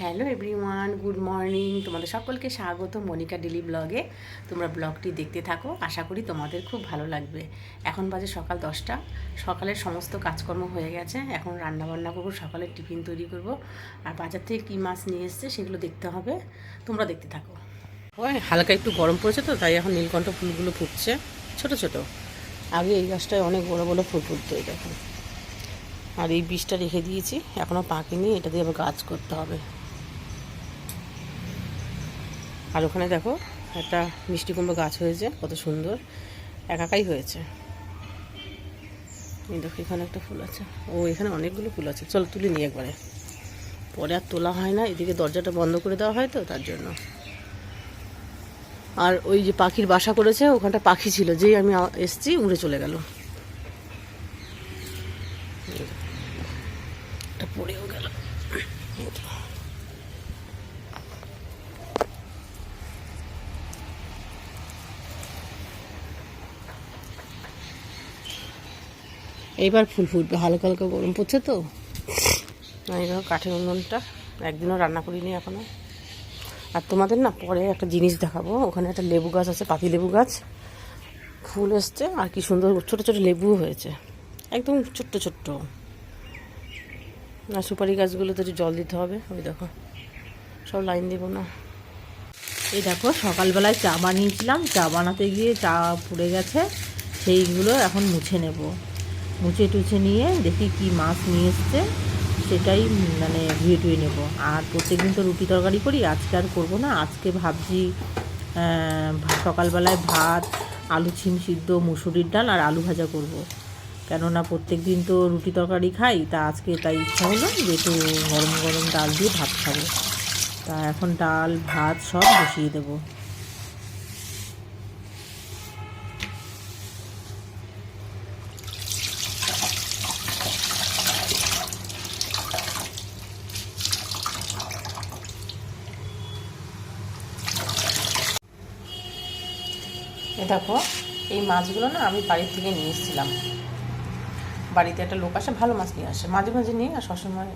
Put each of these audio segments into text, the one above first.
Hello everyone good morning তোমাদের সকলকে স্বাগত মনিকা ডেলি ব্লগে। তোমরা ব্লগটি দেখতে থাকো। আশা করি তোমাদের খুব ভালো লাগবে। এখন বাজে সকাল দশটা। সকালের সমস্ত কাজকর্ম হয়ে গেছে। এখন রান্না বান্না করব, সকালের টিফিন তৈরি করব। আর বাজার থেকে কী মাছ নিয়ে এসছে সেগুলো দেখতে হবে। তোমরা দেখতে থাকো। ওই, হালকা একটু গরম পড়েছে তো, তাই এখন নীলকণ্ঠ ফুলগুলো ফুটছে। ছোট ছোট। আগে এই গাছটায় অনেক বড় বড় ফুল ফুটতো, এই আর এই বীজটা রেখে দিয়েছি। এখনও পাকেনি। এটা দিয়ে আবার গাছ করতে হবে। আর ওখানে দেখো একটা মিষ্টি কুমড়ো গাছ হয়েছে, কত সুন্দর। একাকাই হয়েছে। দেখো, এখানে একটা ফুল আছে। ও, এখানে অনেকগুলো ফুল আছে। চলো তুলে নিই একবারে। পরে আর তোলা হয় না, এদিকে দরজাটা বন্ধ করে দেওয়া হয় তো, তার জন্য। আর ওই যে পাখির বাসা করেছে, ওখানটা পাখি ছিল, যেই আমি এসছি, উড়ে চলে গেল। পড়েও গেল। এইবার ফুল ফুটবে হালকা হালকা গরম পড়ছে তো। এই দেখো কাঠের উনুনটা একদিনও রান্না করিনি এখনও। আর তোমাদের না পরে একটা জিনিস দেখাবো ওখানে একটা লেবু গাছ আছে পাতি লেবু গাছ। ফুল এসছে আর কি সুন্দর ছোট ছোট লেবুও হয়েছে। একদম ছোট্ট ছোট্ট। আর সুপারি গাছগুলোতে একটু জল দিতে হবে ওই দেখো। সব লাইন দেবো না। এই দেখো সকালবেলায় চা বানিয়েছিলাম চা বানাতে গিয়ে চা পুড়ে গেছে সেইগুলো এখন মুছে নেব। মুছে টুছে নিয়ে দেখি কি মাছ নিয়ে এসছে, সেটাই মানে ধুয়ে টুয়ে নেব। আর প্রত্যেকদিন তো রুটি তরকারি করি, আজকে আর করব না। আজকে ভাবছি সকালবেলায় ভাত, আলু ছিম সিদ্ধ, মুসুরির ডাল আর আলু ভাজা করব। কেননা প্রত্যেক দিন তো রুটি তরকারি খাই, তা আজকে তাই ইচ্ছা হলো যে একটু গরম গরম ডাল দিয়ে ভাত খাব। তা এখন ডাল, ভাত সব বসিয়ে দেব। দেখো, এই মাছগুলো না আমি বাড়ির থেকে নিয়ে এসেছিলাম। বাড়িতে একটা লোক আসে, ভালো মাছ নিয়ে আসে, মাঝে মাঝে নিয়ে আর সবসময়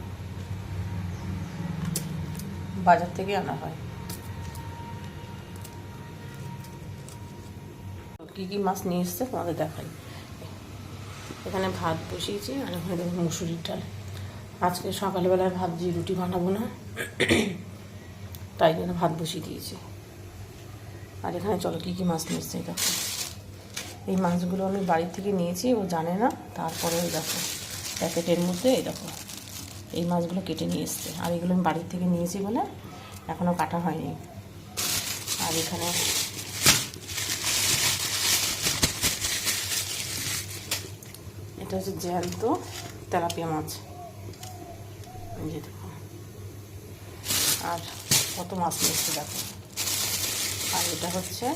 বাজার থেকে আনা হয়। কী কী মাছ নিয়ে এসছে তোমাদের দেখাই। এখানে ভাত বসিয়েছি আর এখানে দেখো মুসুরির ডাল। আজকে সকালবেলায় ভাবছি রুটি বানাবো না। তাই জন্য ভাত বসিয়ে দিয়েছি। আর এখানে চলো কী কী মাছ এই দেখো। এই মাছগুলো আমি বাড়ি থেকে নিয়েছি, ও জানে না। তারপরে ওই দেখো, প্যাকেটের মধ্যে এই দেখো, এই মাছগুলো কেটে নিয়ে এসছে। আর এগুলো আমি বাড়ির থেকে নিয়েছি বলে এখনও কাটা হয়নি। আর এখানে এটা হচ্ছে জ্যান্ত তেলাপিয়া মাছ। আর কত মাছ নিয়ে এসছে দেখো। আর এটা হচ্ছে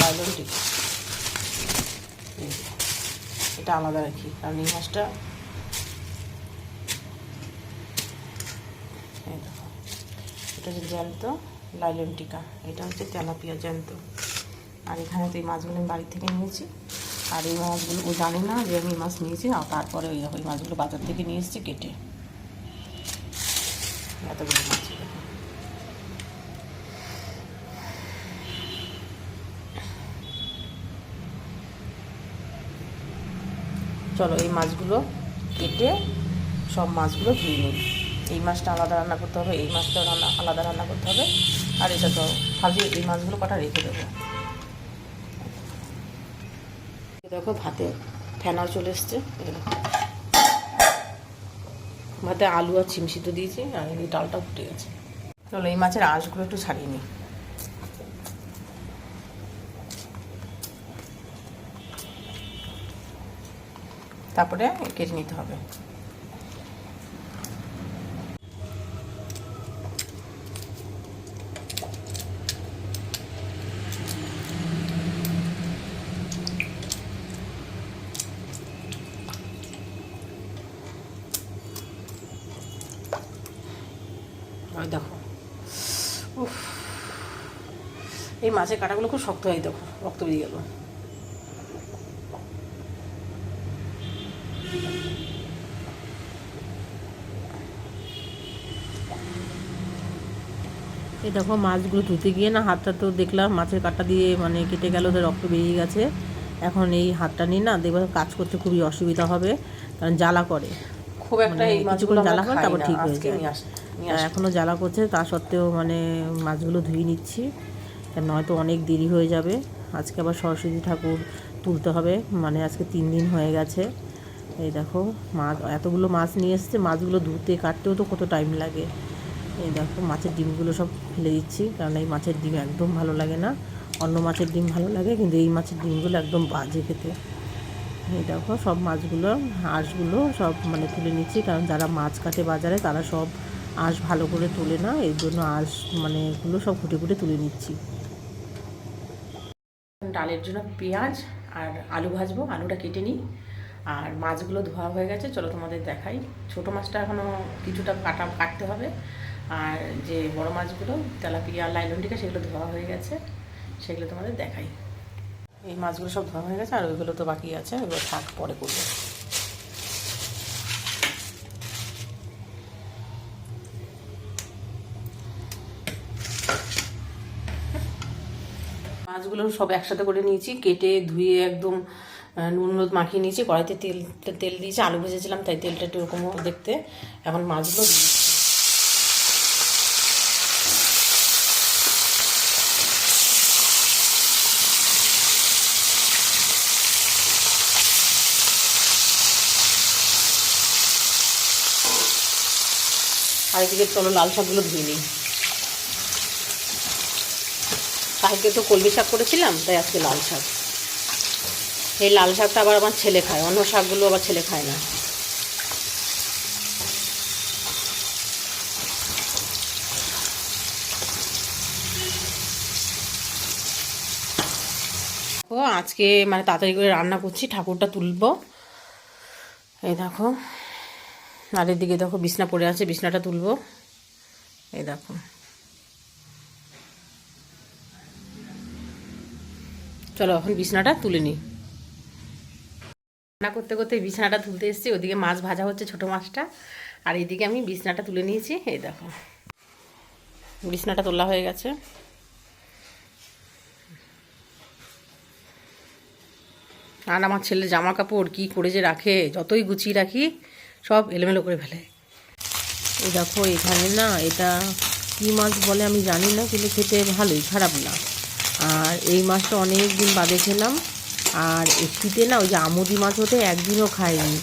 লাইলন টিকা এটা আলাদা রাখি, কারণ এই মাছটা এটা হচ্ছে জ্যান্ত লাইলন টিকা এটা হচ্ছে তেলাপিয়া জ্যান্ত। আর এখানে তো এই মাছগুলো আমি বাড়ি থেকে নিয়েছি, আর এই মাছগুলো ও জানে না যে আমি মাছ নিয়েছি, আর তারপরে ওই মাছগুলো বাজার থেকে নিয়ে এসেছি কেটে। এতগুলো মাছ। চলো, এই মাছগুলো কেটে সব মাছগুলো ধুয়ে নিই। এই মাছটা আলাদা রান্না করতে হবে, এই মাছটা রান্না, আলাদা রান্না করতে হবে। আর এটা তো ভাবছি এই মাছগুলো কটা রেখে দেবো। দেখো, ভাতে ফেনাও চলে এসছে। ভাতে আলু আর সিদ্ধ দিয়েছি, আর এই ডালটা ফুটে গেছে। চলো, এই মাছের আঁশগুলো একটু ছাড়িয়ে নিই। তারপরে কেটে নিতে হবে। দেখো। উফ। এই মাছের কাঁটাগুলো খুব শক্ত হয়, দেখো, রক্ত বেরিয়ে গেল। এই দেখো মাছগুলো ধুতে গিয়ে না হাতটা তো দেখলাম মাছের কাঁটা দিয়ে মানে কেটে গেল ওদের রক্ত বেরিয়ে গেছে। এখন এই হাতটা নিয়ে না দেখবে কাজ করতে খুবই অসুবিধা হবে কারণ জ্বালা করে। খুব একটা মানে এই মাছগুলো কিছুক্ষণ জ্বালা করে খাই তারপর ঠিক হয়ে যায়। এখনও জ্বালা করছে তা সত্ত্বেও মানে মাছগুলো ধুয়ে নিচ্ছি। নয়তো অনেক দেরি হয়ে যাবে আজকে আবার সরস্বতী ঠাকুর তুলতে হবে মানে আজকে তিন দিন হয়ে গেছে। এই দেখো মাছ এতগুলো মাছ নিয়ে এসছে মাছগুলো ধুতে কাটতেও তো কত টাইম লাগে। এই দেখো, মাছের ডিমগুলো সব ফেলে দিচ্ছি, কারণ এই মাছের ডিম একদম ভালো লাগে না। অন্য মাছের ডিম ভালো লাগে, কিন্তু এই মাছের ডিমগুলো একদম বাজে খেতে। এই দেখো, সব মাছগুলো, আঁশগুলো সব মানে তুলে নিচ্ছি, কারণ যারা মাছ কাটে বাজারে, তারা সব আঁশ ভালো করে তোলে না এর জন্য আঁশ মানে এগুলো সব খুঁটে খুঁটে তুলে নিচ্ছি। ডালের জন্য পেঁয়াজ আর আলু ভাজবো, আলুটা কেটে নিই। আর মাছগুলো ধোয়া হয়ে গেছে, চলো তোমাদের দেখাই। ছোট মাছটা এখনও কিছুটা কাটা, কাটতে হবে। আর যে বড় মাছগুলো, তেলাপিয়া, লাইলনটিকা, সেগুলো ধোয়া হয়ে গেছে। সেগুলো তোমাদের দেখাই। এই মাছগুলো সব ধোয়া হয়ে গেছে, আর ওইগুলো তো বাকি আছে ওইগুলো থাক, পরে করব। মাছগুলো সব একসাথে করে নিয়েছি, কেটে ধুয়ে একদম নুন হলুদ মাখিয়ে নিয়েছি, কড়াইতে তেল তেল দিয়েছি, আলু ভেজেছিলাম, তাই তেলটা একটু এরকম দেখতে। এখন মাছগুলো আর এদিকে চলো লাল শাকগুলো ধুয়ে নিই। কালকে তো কলমি শাক করেছিলাম, তাই আজকে লাল শাক। এই লাল শাকটা আবার আমার ছেলে খায়, অন্য শাকগুলো আবার ছেলে খায় না। আজকে মানে তাড়াতাড়ি করে রান্না করছি, ঠাকুরটা তুলবো। এই দেখো। আর এদিকে দেখো, বিছনা পড়ে আছে, বিছনাটা তুলবো। এই দেখো। চলো এখন বিছনাটা তুলে নিই। রান্না করতে করতে বিছানাটা তুলতে এসেছি, ওদিকে মাছ ভাজা হচ্ছে ছোট মাছটা, আর এদিকে আমি বিছনাটা তুলে নিয়েছি, এই দেখো। বিছনাটা তোলা হয়ে গেছে। আর আমার ছেলে জামা কাপড় কি করে যে রাখে, যতই গুছিয়ে রাখি সব এলোমেলো করে ফেলে। এই দেখো এখানে না এটা কী মাছ বলে আমি জানি না কিন্তু খেতে ভালোই খারাপ না। আর এই মাছটা অনেক দিন বাদে খেলাম আর শীতে না ওই যে আমুদি মাছ হতে একদিনও খাইনি।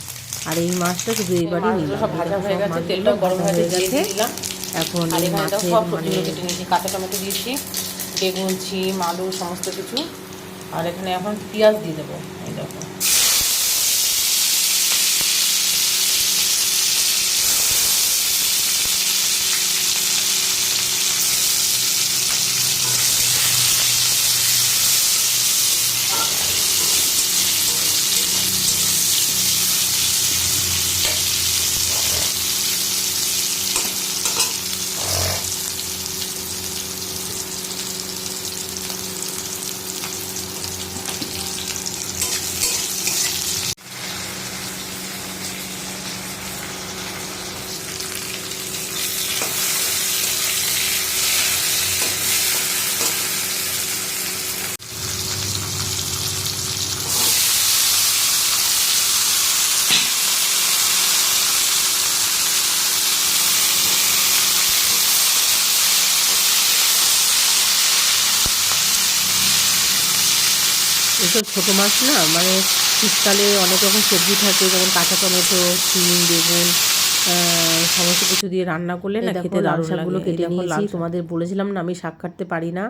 আর এই মাছটা শুধু এইবারই নিলাম। সব ভাজা হয়ে গেছে সব গরম হয়ে গেছে। দিয়ে গেছে। দিলাম এখন আর এই মাছের মানে কাঁচা টমেটো দিয়েছি বেগুন ছিম আলু সমস্ত কিছু। আর এখানে এখন পেঁয়াজ দিয়ে দেবো। এই দেখো এসব ছোটো মাছ না মানে শীতকালে অনেক রকম সবজি থাকে যেমন কাঁচা টমেটো সিম বেগুন সমস্ত কিছু দিয়ে রান্না করলে না খেতে লাল শাকগুলো কেটে নিয়েছি। তোমাদের বলেছিলাম না আমি শাক কাটতে পারি না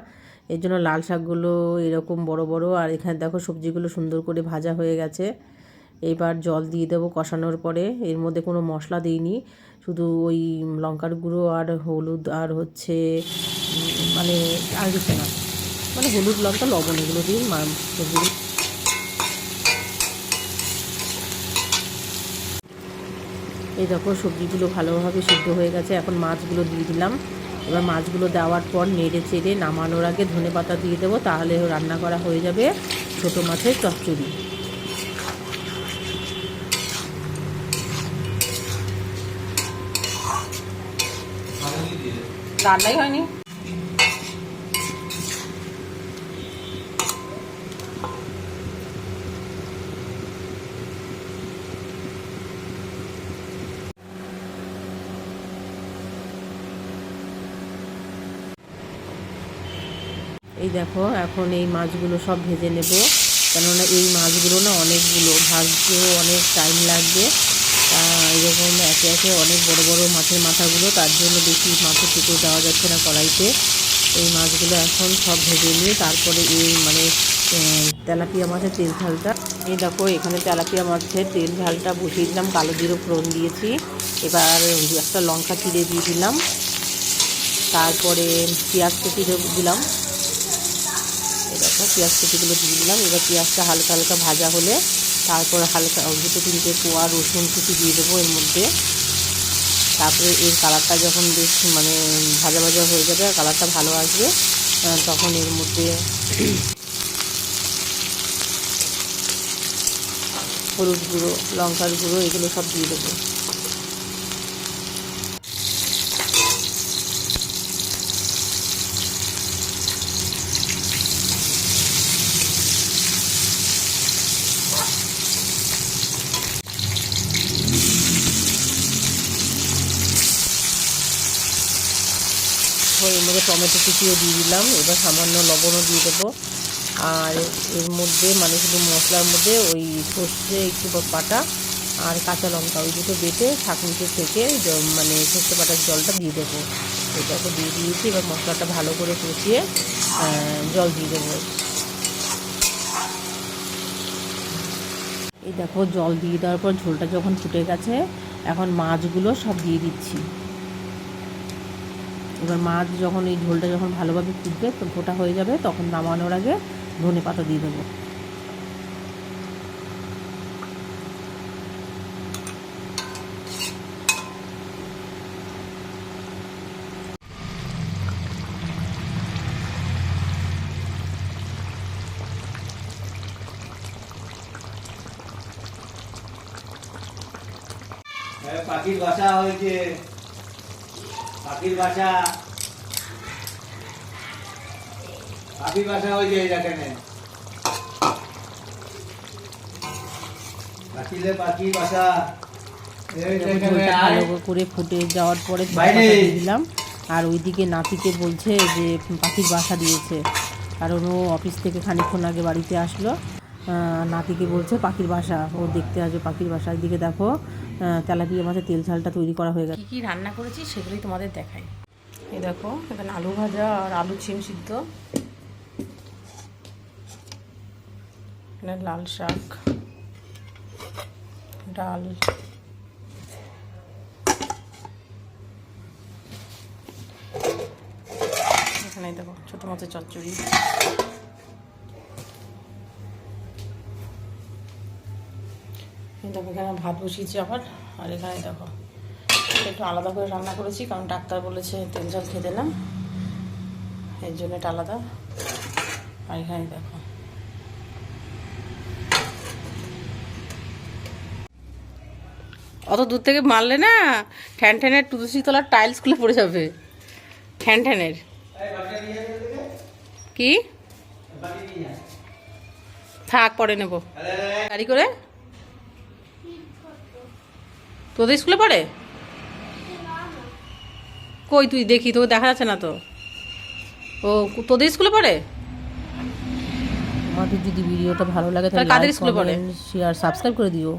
এর জন্য লাল শাকগুলো এরকম বড় বড় আর এখানে দেখো সবজিগুলো সুন্দর করে ভাজা হয়ে গেছে। এবার জল দিয়ে দেবো কষানোর পরে এর মধ্যে কোনো মশলা দিইনি শুধু ওই লঙ্কার গুঁড়ো আর হলুদ আর হচ্ছে মানে আর কিছু না। মানে হলুদ লঙ্কা লবণ এগুলো দিয়ে মা- সবজিগুলো এই দেখো সবজিগুলো ভালোভাবে সিদ্ধ হয়ে গেছে। এখন মাছগুলো দিয়ে দিলাম। এবার মাছগুলো দেওয়ার পর নেড়ে চেড়ে নামানোর আগে ধনে পাতা দিয়ে দেবো তাহলে রান্না করা হয়ে যাবে ছোটো মাছের চচ্চড়ি। রান্নাই হয়নি? এই দেখো, এখন এই মাছগুলো সব ভেজে নেব। কেননা এই মাছগুলো না অনেকগুলো, ভাজতেও অনেক টাইম লাগবে। এরকম একে একে অনেক বড় বড় মাছের মাথাগুলো, তার জন্য বেশি মাছের টুকরো দেওয়া যাচ্ছে না কড়াইতে। এই মাছগুলো এখন সব ভেজে নিয়ে তারপরে এই মানে তেলাপিয়া মাছের তেল ঝালটা। এই দেখো, এখানে তেলাপিয়া মাছের তেল ঝালটা বসিয়ে দিলাম, কালো জিরো ফোড়ন দিয়েছি। এবার একটা লঙ্কা চিড়ে দিয়ে দিলাম। তারপরে পেঁয়াজ কুচি দিলাম। দেখো, পেঁয়াজ কুচিগুলো দিয়ে দিলাম। এবার পেঁয়াজটা হালকা হালকা ভাজা হলে তারপর হালকা দুটো তিনটে কোয়া রসুন কুচি দিয়ে দেবো এর মধ্যে। তারপরে এর কালারটা যখন বেশ মানে ভাজা ভাজা হয়ে যাবে আর কালারটা ভালো আসবে তখন এর মধ্যে হলুদ গুঁড়ো, লঙ্কার গুঁড়ো এগুলো সব দিয়ে দেবো। এর মধ্যে টমেটো কুচিও দিয়ে দিলাম। এবার সামান্য লবণও দিয়ে দেবো। আর এর মধ্যে মানে শুধু মশলার মধ্যে ওই সর্ষে, একটু বাটা আর কাঁচা লঙ্কা, ওই দুটো বেটে ছাঁকনিতে থেকে মানে সর্ষে বাটার জলটা দিয়ে দেবো। এটাকে দিয়ে দিয়েছি। এবার মশলাটা ভালো করে কষিয়ে জল দিয়ে দেবো। এই দেখো, জল দিয়ে দেওয়ার পর ঝোলটা যখন ফুটে গেছে, এখন মাছগুলো সব দিয়ে দিচ্ছি। এবার মাছ যখন এই ঝোলটা যখন ভালোভাবে ফুটবে, তো ফোটা হয়ে যাবে, তখন নামানোর আগে ধনে পাতা দিয়ে দেবো। পাখির বাসা হয়েছে। পাখির বাসা। পাখির বাসা হয়েছে এই দেখেন। পাখিলে পাখি বাসা। ভালো করে ফুটে যাওয়ার পরে দিলাম। আর ওইদিকে নাতিকে বলছে যে পাখির বাসা দিয়েছে। কারণ ও অফিস থেকে খানিকক্ষণ আগে বাড়িতে আসলো। নাতিকে বলছে, পাখির বাসা, ও দেখতে আসবে পাখির বাসা। এদিকে দেখো তেলাপিয়া মাছের তেল ঝালটা তৈরি করা হয়ে গেছে। কী কী রান্না করেছি সেগুলোই তোমাদের দেখাই। এই দেখো, এখানে আলু ভাজা আর আলু ছিম সিদ্ধ। এখানে লাল শাক, ডাল। এখানে দেখো, ছোটো মাছের চচ্চড়ি। দেখো, এখানে ভাত বসিয়েছি আবার, আর এখানে দেখো, একটু আলাদা করে রান্না করেছি, কারণ ডাক্তার বলেছে তেল ঝাল খেতে না এর জন্য এটা আলাদা। আর এখানে দেখো, অত দূর থেকে মারলে না, ঠ্যান ঠ্যানের তুলসী তলার টাইলসগুলো পড়ে যাবে, ঠ্যান ঠ্যানের। কি? থাক, পরে নেব। গাড়ি করে? তোদের স্কুলে পড়ে? কই তুই দেখি তোকে দেখা যাচ্ছে না তো। ও তোদের স্কুলে পড়ে? আমাদের যদি ভিডিওটা ভালো লাগে তাহলে কাদের স্কুলে পড়ে? শেয়ার সাবস্ক্রাইব করে দিও।